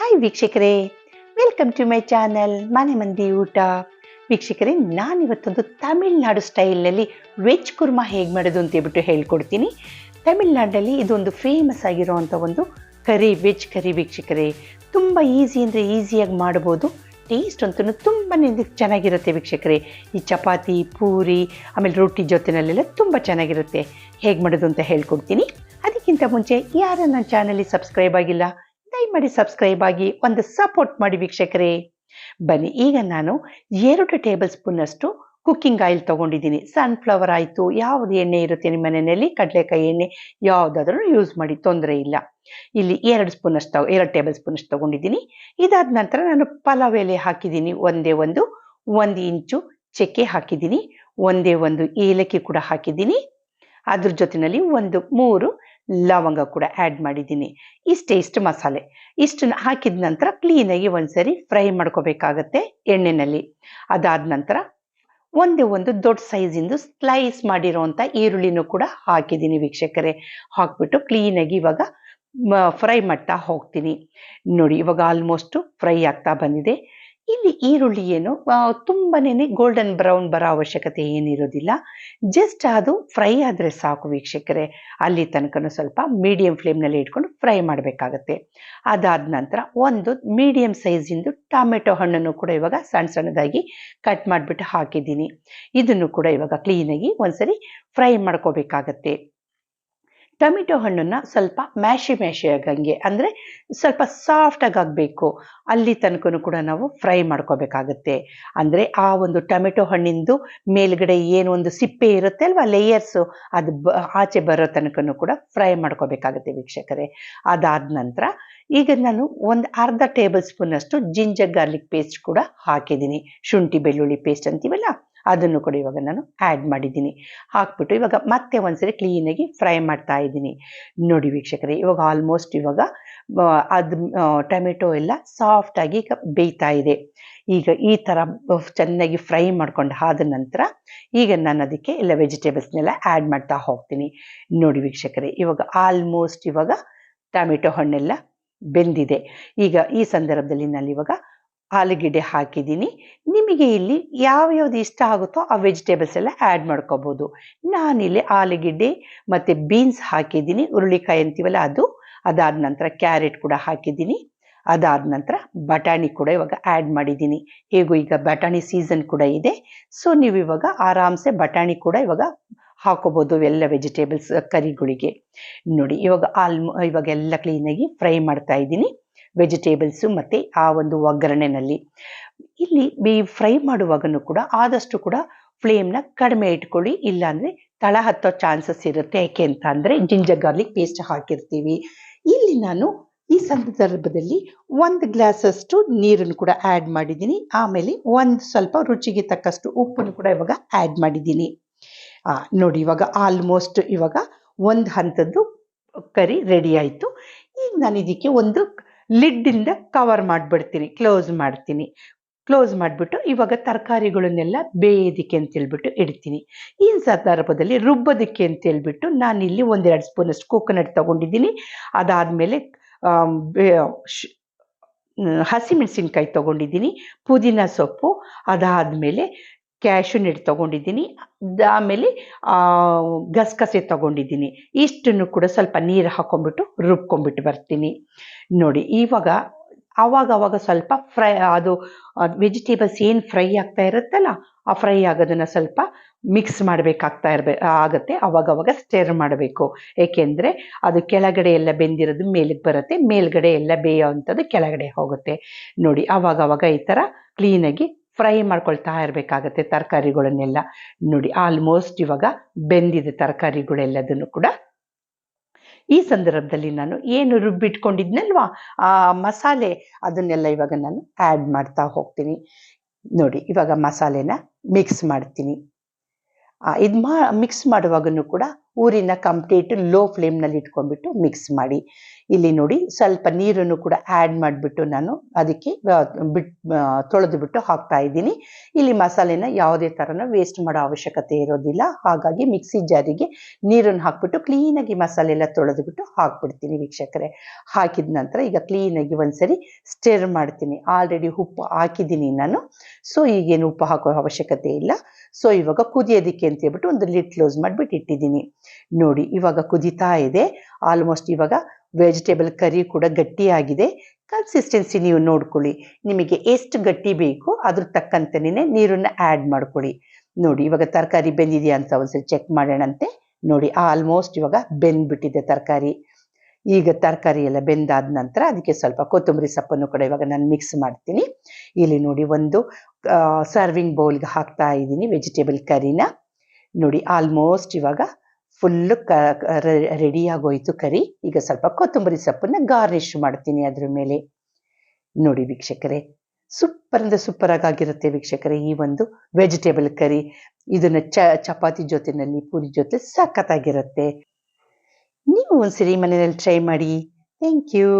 Hi ವೀಕ್ಷಕರೇ, welcome to my channel ಮನೆ ಮಂದಿ ಊಟ. ವೀಕ್ಷಕರೇ, ನಾನಿವತ್ತೊಂದು ತಮಿಳ್ನಾಡು ಸ್ಟೈಲ್ನಲ್ಲಿ ವೆಜ್ ಕುರ್ಮಾ ಹೇಗೆ ಮಾಡೋದು ಅಂತ ಹೇಳ್ಬಿಟ್ಟು ಹೇಳ್ಕೊಡ್ತೀನಿ. ತಮಿಳ್ನಾಡಲ್ಲಿ ಇದೊಂದು ಫೇಮಸ್ ಆಗಿರುವಂಥ ಒಂದು ಕರಿ, ವೆಜ್ ಕರಿ ವೀಕ್ಷಕರೇ. ತುಂಬ ಈಸಿ ಅಂದರೆ ಈಸಿಯಾಗಿ ಮಾಡ್ಬೋದು. ಟೇಸ್ಟ್ ಅಂತೂ ತುಂಬಾ ಚೆನ್ನಾಗಿರುತ್ತೆ ವೀಕ್ಷಕರೇ. ಈ ಚಪಾತಿ, ಪೂರಿ, ಆಮೇಲೆ ರೊಟ್ಟಿ ಜೊತೆನಲ್ಲೆಲ್ಲ ತುಂಬ ಚೆನ್ನಾಗಿರುತ್ತೆ. ಹೇಗೆ ಮಾಡೋದು ಅಂತ ಹೇಳ್ಕೊಡ್ತೀನಿ. ಅದಕ್ಕಿಂತ ಮುಂಚೆ ಯಾರು ನನ್ನ ಚಾನಲ್ಲಿ ಸಬ್ಸ್ಕ್ರೈಬ್ ಆಗಿಲ್ಲ ದಯಮಾಡಿ ಸಬ್ಸ್ಕ್ರೈಬ್ ಆಗಿ ಒಂದು ಸಪೋರ್ಟ್ ಮಾಡಿ ವೀಕ್ಷಕರೇ. ಬನ್ನಿ, ಈಗ ನಾನು ಎರಡು ಟೇಬಲ್ ಸ್ಪೂನಷ್ಟು ಕುಕ್ಕಿಂಗ್ ಆಯಿಲ್ ತೊಗೊಂಡಿದ್ದೀನಿ. ಸನ್ಫ್ಲವರ್ ಆಯಿತು, ಯಾವುದು ಎಣ್ಣೆ ಇರುತ್ತೆ ನಿಮ್ಮ ಮನೆಯಲ್ಲಿ? ಕಡಲೆಕಾಯಿ ಎಣ್ಣೆ, ಯಾವುದಾದ್ರೂ ಯೂಸ್ ಮಾಡಿ, ತೊಂದರೆ ಇಲ್ಲ. ಇಲ್ಲಿ ಎರಡು ಸ್ಪೂನಷ್ಟು ಅಷ್ಟು ಎರಡು ಟೇಬಲ್ ಸ್ಪೂನಷ್ಟು ತೊಗೊಂಡಿದ್ದೀನಿ. ಇದಾದ ನಂತರ ನಾನು ಪಲಾವ್ ಎಲೆ ಹಾಕಿದ್ದೀನಿ, ಒಂದೇ ಒಂದು ಒಂದು ಇಂಚು ಚಕ್ಕೆ ಹಾಕಿದ್ದೀನಿ, ಒಂದೇ ಒಂದು ಏಲಕ್ಕಿ ಕೂಡ ಹಾಕಿದ್ದೀನಿ. ಅದ್ರ ಜೊತೆಯಲ್ಲಿ ಒಂದು ಮೂರು ಲವಂಗ ಕೂಡ ಆ್ಯಡ್ ಮಾಡಿದ್ದೀನಿ. ಇಷ್ಟೇ ಇಷ್ಟು ಮಸಾಲೆ. ಇಷ್ಟನ್ನ ಹಾಕಿದ ನಂತರ ಕ್ಲೀನಾಗಿ ಒಂದ್ಸರಿ ಫ್ರೈ ಮಾಡ್ಕೋಬೇಕಾಗತ್ತೆ ಎಣ್ಣೆನಲ್ಲಿ. ಅದಾದ ನಂತರ ಒಂದೇ ಒಂದು ದೊಡ್ಡ ಸೈಜಿಂದು ಸ್ಲೈಸ್ ಮಾಡಿರೋವಂಥ ಈರುಳ್ಳಿನೂ ಕೂಡ ಹಾಕಿದ್ದೀನಿ ವೀಕ್ಷಕರೇ. ಹಾಕ್ಬಿಟ್ಟು ಕ್ಲೀನಾಗಿ ಇವಾಗ ಫ್ರೈ ಮಾಡ್ತಾ ಹೋಗ್ತೀನಿ. ನೋಡಿ ಇವಾಗ ಆಲ್ಮೋಸ್ಟು ಫ್ರೈ ಆಗ್ತಾ ಬಂದಿದೆ. ಇಲ್ಲಿ ಈರುಳ್ಳಿ ಏನು? ತುಂಬನೇ ಗೋಲ್ಡನ್ ಬ್ರೌನ್ ಬರೋ ಅವಶ್ಯಕತೆ ಏನಿರೋದಿಲ್ಲ. ಜಸ್ಟ್ ಅದು ಫ್ರೈ ಆದರೆ ಸಾಕು ವೀಕ್ಷಕರೇ. ಅಲ್ಲಿ ತನಕ ಸ್ವಲ್ಪ ಮೀಡಿಯಂ ಫ್ಲೇಮ್ನಲ್ಲಿ ಇಟ್ಕೊಂಡು ಫ್ರೈ ಮಾಡಬೇಕಾಗತ್ತೆ. ಅದಾದ ನಂತರ ಒಂದು ಮೀಡಿಯಂ ಸೈಜಿಂದು ಟೊಮೆಟೊ ಹಣ್ಣನ್ನು ಕೂಡ ಇವಾಗ ಸಣ್ಣ ಸಣ್ಣದಾಗಿ ಕಟ್ ಮಾಡಿಬಿಟ್ಟು ಹಾಕಿದ್ದೀನಿ. ಇದನ್ನು ಕೂಡ ಇವಾಗ ಕ್ಲೀನಾಗಿ ಒಂದ್ಸರಿ ಫ್ರೈ ಮಾಡ್ಕೋಬೇಕಾಗತ್ತೆ. ಟೊಮೆಟೊ ಹಣ್ಣನ್ನು ಸ್ವಲ್ಪ ಮ್ಯಾಶಿ ಮ್ಯಾಶಿ ಆಗಂಗೆ ಅಂದರೆ ಸ್ವಲ್ಪ ಸಾಫ್ಟಾಗಿ ಆಗಬೇಕು. ಅಲ್ಲಿ ತನಕ ಕೂಡ ನಾವು ಫ್ರೈ ಮಾಡ್ಕೋಬೇಕಾಗತ್ತೆ. ಅಂದರೆ ಆ ಒಂದು ಟೊಮೆಟೊ ಹಣ್ಣಿಂದು ಮೇಲ್ಗಡೆ ಏನು ಒಂದು ಸಿಪ್ಪೆ ಇರುತ್ತೆ ಅಲ್ವಾ ಲೇಯರ್ಸು ಅದು ಬ, ಆಚೆ ಬರೋ ತನಕ ಕೂಡ ಫ್ರೈ ಮಾಡ್ಕೋಬೇಕಾಗತ್ತೆ ವೀಕ್ಷಕರೇ. ಅದಾದ ನಂತರ ಈಗ ನಾನು ಒಂದು ಅರ್ಧ ಟೇಬಲ್ ಸ್ಪೂನ್ ಅಷ್ಟು ಜಿಂಜರ್ ಗಾರ್ಲಿಕ್ ಪೇಸ್ಟ್ ಕೂಡ ಹಾಕಿದ್ದೀನಿ. ಶುಂಠಿ, ಬೆಳ್ಳುಳ್ಳಿ ಪೇಸ್ಟ್ ಅಂತೀವಲ್ಲ? ಅದನ್ನು ಕೂಡ ಇವಾಗ ನಾನು ಆ್ಯಡ್ ಮಾಡಿದ್ದೀನಿ. ಹಾಕ್ಬಿಟ್ಟು ಇವಾಗ ಮತ್ತೆ ಒಂದ್ಸರಿ ಕ್ಲೀನಾಗಿ ಫ್ರೈ ಮಾಡ್ತಾ ಇದ್ದೀನಿ. ನೋಡಿ ವೀಕ್ಷಕರೇ, ಇವಾಗ ಆಲ್ಮೋಸ್ಟ್ ಇವಾಗ ಅದು ಟೊಮೆಟೊ ಎಲ್ಲ ಸಾಫ್ಟಾಗಿ ಈಗ ಬೇಯ್ತಾ ಇದೆ. ಈಗ ಈ ಥರ ಚೆನ್ನಾಗಿ ಫ್ರೈ ಮಾಡ್ಕೊಂಡು ಆದ ನಂತರ ಈಗ ನಾನು ಅದಕ್ಕೆ ಎಲ್ಲ ವೆಜಿಟೇಬಲ್ಸ್ನೆಲ್ಲ ಆ್ಯಡ್ ಮಾಡ್ತಾ ಹೋಗ್ತೀನಿ. ನೋಡಿ ವೀಕ್ಷಕರೇ, ಇವಾಗ ಆಲ್ಮೋಸ್ಟ್ ಇವಾಗ ಟೊಮೆಟೊ ಹಣ್ಣೆಲ್ಲ ಬೆಂದಿದೆ. ಈಗ ಈ ಸಂದರ್ಭದಲ್ಲಿ ನಾನು ಇವಾಗ ಆಲೂಗೆಡ್ಡೆ ಹಾಕಿದ್ದೀನಿ. ನಿಮಗೆ ಇಲ್ಲಿ ಯಾವ್ಯಾವ್ದು ಇಷ್ಟ ಆಗುತ್ತೋ ಆ ವೆಜಿಟೇಬಲ್ಸ್ ಎಲ್ಲ ಆ್ಯಡ್ ಮಾಡ್ಕೋಬೋದು. ನಾನಿಲ್ಲಿ ಆಲೂಗೆಡ್ಡೆ ಮತ್ತು ಬೀನ್ಸ್ ಹಾಕಿದ್ದೀನಿ. ಹುರುಳಿಕಾಯಿ ಅಂತೀವಲ್ಲ ಅದು. ಅದಾದ ನಂತರ ಕ್ಯಾರೆಟ್ ಕೂಡ ಹಾಕಿದ್ದೀನಿ. ಅದಾದ ನಂತರ ಬಟಾಣಿ ಕೂಡ ಇವಾಗ ಆ್ಯಡ್ ಮಾಡಿದ್ದೀನಿ. ಹೇಗೂ ಈಗ ಬಟಾಣಿ ಸೀಸನ್ ಕೂಡ ಇದೆ. ಸೊ ನೀವು ಇವಾಗ ಆರಾಮ್ಸೆ ಬಟಾಣಿ ಕೂಡ ಇವಾಗ ಹಾಕೋಬೋದು ಎಲ್ಲ ವೆಜಿಟೇಬಲ್ಸ್ ಕರಿಗಳಿಗೆ. ನೋಡಿ, ಇವಾಗ ಆಲ್ಮೋ ಇವಾಗ ಎಲ್ಲ ಕ್ಲೀನಾಗಿ ಫ್ರೈ ಮಾಡ್ತಾ ಇದ್ದೀನಿ. ವೆಜಿಟೇಬಲ್ಸು ಮತ್ತು ಆ ಒಂದು ಒಗ್ಗರಣೆನಲ್ಲಿ. ಇಲ್ಲಿ ಬಿ ಫ್ರೈ ಮಾಡುವಾಗನೂ ಕೂಡ ಆದಷ್ಟು ಕೂಡ ಫ್ಲೇಮ್ನ ಕಡಿಮೆ ಇಟ್ಕೊಳ್ಳಿ, ಇಲ್ಲಾಂದರೆ ತಳ ಹತ್ತೋ ಚಾನ್ಸಸ್ ಇರುತ್ತೆ. ಯಾಕೆ ಅಂತ ಅಂದರೆ ಜಿಂಜರ್ ಗಾರ್ಲಿಕ್ ಪೇಸ್ಟ್ ಹಾಕಿರ್ತೀವಿ. ಇಲ್ಲಿ ನಾನು ಈ ಸಂದರ್ಭದಲ್ಲಿ ಒಂದು ಗ್ಲಾಸಷ್ಟು ನೀರನ್ನು ಕೂಡ ಆ್ಯಡ್ ಮಾಡಿದ್ದೀನಿ. ಆಮೇಲೆ ಒಂದು ಸ್ವಲ್ಪ ರುಚಿಗೆ ತಕ್ಕಷ್ಟು ಉಪ್ಪನ್ನು ಕೂಡ ಇವಾಗ ಆ್ಯಡ್ ಮಾಡಿದ್ದೀನಿ. ನೋಡಿ ಇವಾಗ ಆಲ್ಮೋಸ್ಟ್ ಇವಾಗ ಒಂದು ಹಂತದ್ದು ಕರಿ ರೆಡಿ ಆಯಿತು. ಈಗ ನಾನು ಇದಕ್ಕೆ ಒಂದು ಲಿಡ್ಡಿಂದ ಕವರ್ ಮಾಡಿಬಿಡ್ತೀನಿ ಕ್ಲೋಸ್ ಮಾಡ್ತೀನಿ. ಕ್ಲೋಸ್ ಮಾಡಿಬಿಟ್ಟು ಇವಾಗ ತರಕಾರಿಗಳನ್ನೆಲ್ಲ ಬೇಯೋದಕ್ಕೆ ಅಂತೇಳ್ಬಿಟ್ಟು ಇಡ್ತೀನಿ. ಈ ಸಂದರ್ಭದಲ್ಲಿ ರುಬ್ಬೋದಕ್ಕೆ ಅಂತೇಳ್ಬಿಟ್ಟು ನಾನಿಲ್ಲಿ ಒಂದೆರಡು ಸ್ಪೂನಷ್ಟು ಕೋಕೋನಟ್ ತೊಗೊಂಡಿದ್ದೀನಿ. ಅದಾದಮೇಲೆ ಹಸಿಮೆಣಸಿನ್ಕಾಯಿ ತೊಗೊಂಡಿದ್ದೀನಿ. ಪುದೀನ ಸೊಪ್ಪು, ಅದಾದಮೇಲೆ ಕ್ಯಾಶು ನೆಟ್ ತೊಗೊಂಡಿದ್ದೀನಿ. ಆಮೇಲೆ ಗಸಗಸೆ ತೊಗೊಂಡಿದ್ದೀನಿ. ಇಷ್ಟನ್ನು ಕೂಡ ಸ್ವಲ್ಪ ನೀರು ಹಾಕೊಂಡ್ಬಿಟ್ಟು ರುಬ್ಕೊಂಡ್ಬಿಟ್ಟು ಬರ್ತೀನಿ. ನೋಡಿ, ಇವಾಗ ಆವಾಗ ಅವಾಗ ಸ್ವಲ್ಪ ಫ್ರೈ, ಅದು ವೆಜಿಟೇಬಲ್ಸ್ ಏನು ಫ್ರೈ ಆಗ್ತಾ ಇರುತ್ತಲ್ಲ, ಆ ಫ್ರೈ ಆಗೋದನ್ನು ಸ್ವಲ್ಪ ಮಿಕ್ಸ್ ಮಾಡಬೇಕಾಗ್ತಾ ಇರಬೇ, ಆಗುತ್ತೆ. ಅವಾಗ ಅವಾಗ ಸ್ಟೇರ್ ಮಾಡಬೇಕು. ಏಕೆಂದರೆ, ಅದು ಕೆಳಗಡೆ ಎಲ್ಲ ಬೆಂದಿರೋದು ಮೇಲಕ್ಕೆ ಬರುತ್ತೆ. ಮೇಲ್ಗಡೆ ಎಲ್ಲ ಬೇಯೋ ಅಂಥದ್ದು ಕೆಳಗಡೆ ಹೋಗುತ್ತೆ. ನೋಡಿ ಆವಾಗ ಅವಾಗ ಈ ಥರ ಕ್ಲೀನಾಗಿ ಫ್ರೈ ಮಾಡ್ಕೊಳ್ತಾ ಇರಬೇಕಾಗತ್ತೆ ತರಕಾರಿಗಳನ್ನೆಲ್ಲ. ನೋಡಿ ಆಲ್ಮೋಸ್ಟ್ ಇವಾಗ ಬೆಂದಿದೆ ತರಕಾರಿಗಳೆಲ್ಲದನ್ನು ಕೂಡ. ಈ ಸಂದರ್ಭದಲ್ಲಿ ನಾನು ಏನು ರುಬ್ಬಿಟ್ಕೊಂಡಿದ್ನಲ್ವಾ? ಆ ಮಸಾಲೆ ಅದನ್ನೆಲ್ಲ ಇವಾಗ ನಾನು ಆ್ಯಡ್ ಮಾಡ್ತಾ ಹೋಗ್ತೀನಿ. ನೋಡಿ, ಇವಾಗ ಮಸಾಲೆನ ಮಿಕ್ಸ್ ಮಾಡ್ತೀನಿ. ಇದು ಮಾ ಮಿಕ್ಸ್ ಮಾಡುವಾಗನೂ ಕೂಡ ಊರಿನ ಕಂಪ್ಲೀಟ್ ಲೋ ಫ್ಲೇಮ್ನಲ್ಲಿ ಇಟ್ಕೊಂಡ್ಬಿಟ್ಟು ಮಿಕ್ಸ್ ಮಾಡಿ. ಇಲ್ಲಿ ನೋಡಿ ಸ್ವಲ್ಪ ನೀರನ್ನು ಕೂಡ ಆ್ಯಡ್ ಮಾಡಿಬಿಟ್ಟು ನಾನು ಅದಕ್ಕೆ ಬಿಟ್ ತೊಳೆದು ಬಿಟ್ಟು ಹಾಕ್ತಾ ಇದ್ದೀನಿ. ಇಲ್ಲಿ ಮಸಾಲೆನ ಯಾವುದೇ ಥರನೂ ವೇಸ್ಟ್ ಮಾಡೋ ಅವಶ್ಯಕತೆ ಇರೋದಿಲ್ಲ. ಹಾಗಾಗಿ ಮಿಕ್ಸಿ ಜಾರಿಗೆ ನೀರನ್ನು ಹಾಕ್ಬಿಟ್ಟು ಕ್ಲೀನಾಗಿ ಮಸಾಲೆ ಎಲ್ಲ ತೊಳೆದುಬಿಟ್ಟು ಹಾಕ್ಬಿಡ್ತೀನಿ ವೀಕ್ಷಕರೆ. ಹಾಕಿದ ನಂತರ ಈಗ ಕ್ಲೀನಾಗಿ ಒಂದ್ಸರಿ ಸ್ಟಿರ್ ಮಾಡ್ತೀನಿ. ಆಲ್ರೆಡಿ ಉಪ್ಪು ಹಾಕಿದ್ದೀನಿ ನಾನು. ಸೊ ಈಗೇನು ಉಪ್ಪು ಹಾಕೋ ಅವಶ್ಯಕತೆ ಇಲ್ಲ. ಸೊ ಇವಾಗ ಕುದಿಯೋದಕ್ಕೆ ಅಂತ ಹೇಳ್ಬಿಟ್ಟು ಒಂದು ಲಿಟ್ ಕ್ಲೋಸ್ ಮಾಡಿಬಿಟ್ಟು ಇಟ್ಟಿದ್ದೀನಿ. ನೋಡಿ, ಇವಾಗ ಕುದಿತಾ ಇದೆ. ಆಲ್ಮೋಸ್ಟ್ ಇವಾಗ ವೆಜಿಟೇಬಲ್ ಕರಿ ಕೂಡ ಗಟ್ಟಿಯಾಗಿದೆ. ಕನ್ಸಿಸ್ಟೆನ್ಸಿ ನೀವು ನೋಡ್ಕೊಳ್ಳಿ. ನಿಮಗೆ ಎಷ್ಟು ಗಟ್ಟಿ ಬೇಕು ಅದ್ರ ತಕ್ಕಂತೆನೇ ನೀರನ್ನು ಆ್ಯಡ್ ಮಾಡ್ಕೊಳ್ಳಿ. ನೋಡಿ, ಇವಾಗ ತರಕಾರಿ ಬೆಂದಿದೆಯಾ ಅಂತ ಒಂದ್ಸರಿ ಚೆಕ್ ಮಾಡೋಣಂತೆ. ನೋಡಿ ಆಲ್ಮೋಸ್ಟ್ ಇವಾಗ ಬೆಂದ್ಬಿಟ್ಟಿದೆ ತರಕಾರಿ. ಈಗ ತರಕಾರಿ ಎಲ್ಲ ಬೆಂದಾದ ನಂತರ ಅದಕ್ಕೆ ಸ್ವಲ್ಪ ಕೊತ್ತಂಬರಿ ಸೊಪ್ಪನ್ನು ಕೂಡ ಇವಾಗ ನಾನು ಮಿಕ್ಸ್ ಮಾಡ್ತೀನಿ. ಇಲ್ಲಿ ನೋಡಿ ಒಂದು ಸರ್ವಿಂಗ್ ಬೌಲ್ಗೆ ಹಾಕ್ತಾ ಇದ್ದೀನಿ ವೆಜಿಟೇಬಲ್ ಕರಿನ ನೋಡಿ ಆಲ್ಮೋಸ್ಟ್ ಇವಾಗ ಫುಲ್ಲು ಕ ರೆಡಿ ಆಗೋಯ್ತು ಕರಿ ಈಗ ಸ್ವಲ್ಪ ಕೊತ್ತಂಬರಿ ಸೊಪ್ಪನ್ನ ಗಾರ್ನಿಶ್ ಮಾಡ್ತೀನಿ ಅದ್ರ ಮೇಲೆ. ನೋಡಿ ವೀಕ್ಷಕರೇ ಸೂಪರ್ ಅಂದರೆ ಸೂಪರ್ ಆಗಿರುತ್ತೆ ವೀಕ್ಷಕರೇ ಈ ಒಂದು ವೆಜಿಟೇಬಲ್ ಕರಿ ಇದನ್ನ ಚಪಾತಿ ಜೊತೆನಲ್ಲಿ ಪೂರಿ ಜೊತೆ ಸಖತ್ತಾಗಿರುತ್ತೆ. ನೀವು ಒಂದ್ಸರಿ ಮನೆಯಲ್ಲಿ ಟ್ರೈ ಮಾಡಿ. Thank you